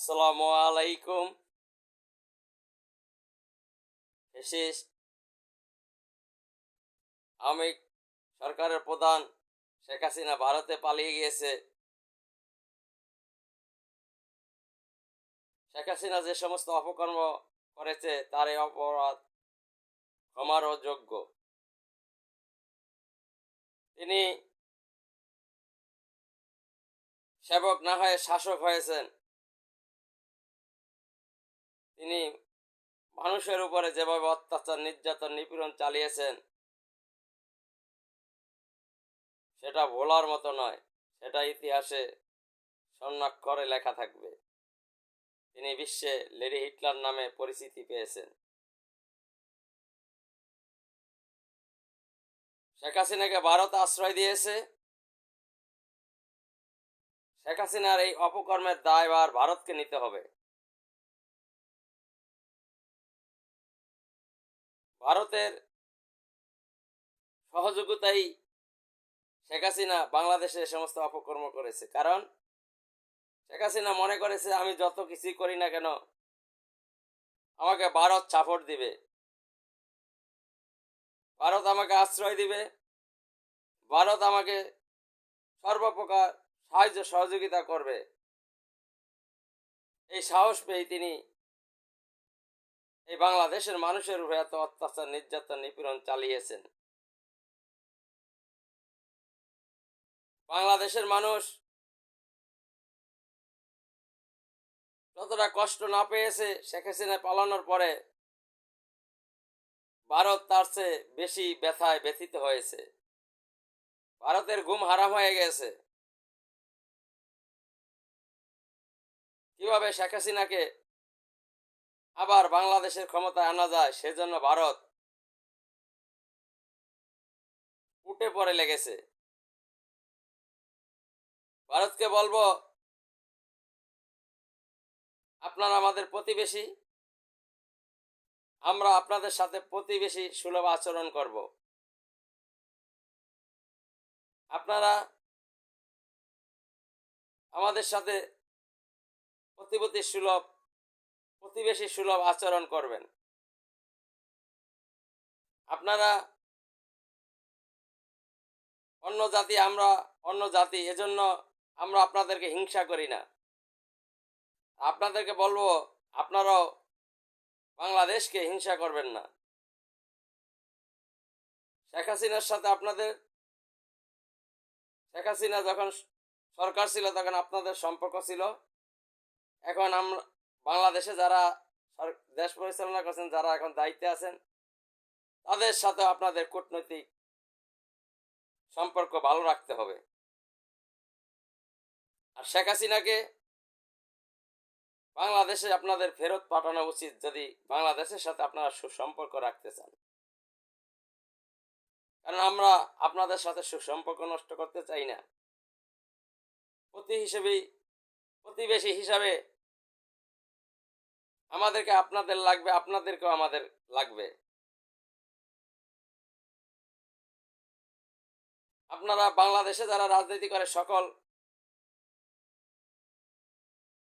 আসসালামু আলাইকুম আমি সরকারের প্রধান শেখ হাসিনা ভারতে পালিয়ে গিয়েছে শেখ হাসিনা যে সমস্ত অপকর্ম করেছে তার এই অপরাধ ক্ষমারও যোগ্য তিনি সেবক না হয়ে শাসক হয়েছেন তিনি মানুষের উপরে যেভাবে অত্যাচার, নির্যাতন, নিপীড়ন চালিয়েছেন, সেটা ভোলার মতো নয়, সেটা ইতিহাসে স্বর্ণাক্ষরে লেখা থাকবে। তিনি বিশ্বে লেডি হিটলার নামে পরিচিতি পেয়েছেন। শেখ হাসিনাকে ভারত আশ্রয় দিয়েছে। শেখ হাসিনার এই অপকর্মের দায়ভার ভারতকে নিতে হবে। ভারতের সহযোগিতাই শেখ হাসিনা বাংলাদেশে সমস্ত অপকর্ম করেছে। কারণ শেখ হাসিনা মনে করেছে, আমি যত কিছুই করি না কেন, আমাকে ভারত সাপোর্ট দিবে। ভারত আমাকে আশ্রয় দিবে। ভারত আমাকে সর্বপ্রকার সাহায্য সহযোগিতা করবে। এই সাহস পেয়ে তিনি এই বাংলাদেশের মানুষের উপরে এত অত্যাচার, নির্যাতন, নিপীড়ন চালিয়েছেন। বাংলাদেশের মানুষ যতটা কষ্ট না পেয়েছে, শেখ হাসিনা পালানোর পরে ভারত তার চেয়ে বেশি ব্যথায় ব্যথিত হয়েছে। ভারতের ঘুম হারাম হয়ে গেছে। কীভাবে শেখ হাসিনাকে আবার বাংলাদেশের ক্ষমতায় আনা যায়, সেজন্য ভারত উঠে পড়ে লেগেছে। ভারতকে বলব, আপনারা আমাদের প্রতিবেশী, আমরা আপনাদের সাথে প্রতিবেশী সুলভ আচরণ করব। আপনারা আমাদের সাথে প্রতিপতি সুলভ প্রতিবেশী সুলভ আচরণ করবেন। আপনারা অন্য জাতি, আমরা অন্য জাতি, এজন্য আমরা আপনাদেরকে হিংসা করি না। আপনাদেরকে বলব, আপনারাও বাংলাদেশকে হিংসা করবেন না। শেখ হাসিনার সাথে আপনাদের, শেখ হাসিনা যখন সরকার ছিল, তখন আপনাদের সম্পর্ক ছিল। এখন আমরা বাংলাদেশে যারা দেশ পরিচালনা করছেন, যারা এখন দায়িত্বে আছেন, তাদের সাথে আপনাদের কূটনৈতিক সম্পর্ক ভালো রাখতে হবে। আর শেখ হাসিনাকে বাংলাদেশে আপনাদের ফেরত পাঠানো উচিত যদি বাংলাদেশের সাথে আপনারা সুসম্পর্ক রাখতে চান। কারণ আমরা আপনাদের সাথে সুসম্পর্ক নষ্ট করতে চাই না। প্রতি হিসেবেই প্রতিবেশী হিসাবে আমাদেরকে আপনাদের লাগবে, আপনাদেরকেও আমাদের লাগবে। আপনারা বাংলাদেশে যারা রাজনীতি করে, সকল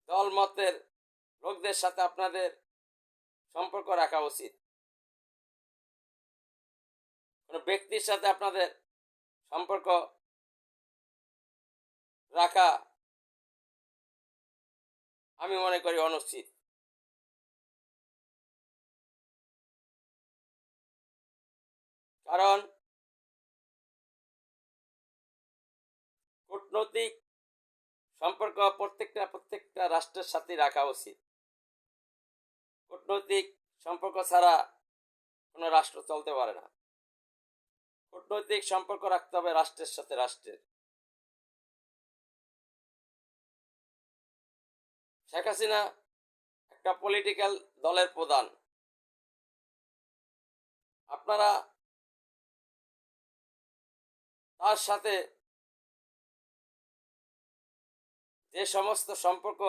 দল মতের লোকদের সাথে আপনাদের সম্পর্ক রাখা উচিত। কোনো ব্যক্তির সাথে আপনাদের সম্পর্ক রাখা আমি মনে করি অনুচিত। কারণ কূটনৈতিক সম্পর্ক প্রত্যেকটা প্রত্যেকটা রাষ্ট্রের সাথে রাখা উচিত। কূটনৈতিক সম্পর্ক ছাড়া কোনো রাষ্ট্র চলতে পারে না। কূটনৈতিক সম্পর্ক রাখতে হবে রাষ্ট্রের সাথে রাষ্ট্রের। শেখ হাসিনা একটা পলিটিক্যাল দলের প্রধান। আপনারা তার সাথে যে সমস্ত সম্পর্ক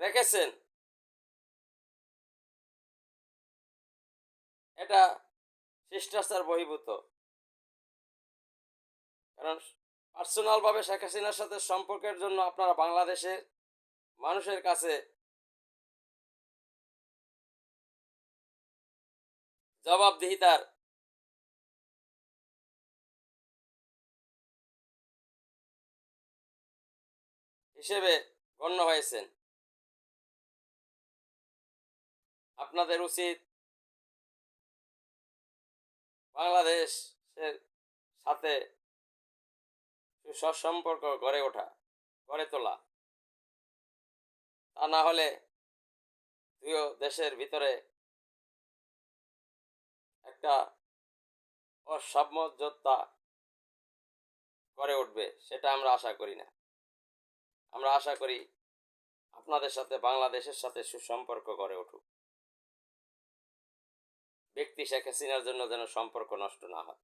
রেখেছেন, এটা শিষ্টাচার বহিভূত কারণ পার্সোনালভাবে শেখ হাসিনার সাথে সম্পর্কের জন্য আপনারা বাংলাদেশের মানুষের কাছে জবাবদিহিতার হিসেবে গণ্য হয়েছেন। আপনাদের উচিত বাংলাদেশের সাথে সুসম্পর্ক গড়ে ওঠা, গড়ে তোলা। তা না হলে দুই দেশের ভিতরে একটা অসামঞ্জস্যতা গড়ে উঠবে, সেটা আমরা আশা করি না। আমরা আশা করি আপনাদের সাথে, বাংলাদেশের সাথে সুসম্পর্ক গড়ে উঠুক। ব্যক্তি শেখ হাসিনার জন্য যেন সম্পর্ক নষ্ট না হয়।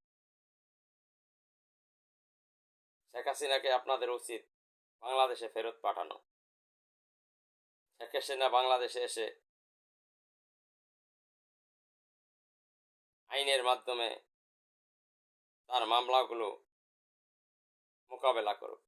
শেখ হাসিনাকে আপনাদের উচিত বাংলাদেশে ফেরত পাঠানো। শেখ হাসিনা বাংলাদেশে এসে আইনের মাধ্যমে তার মামলাগুলো মোকাবেলা করুক।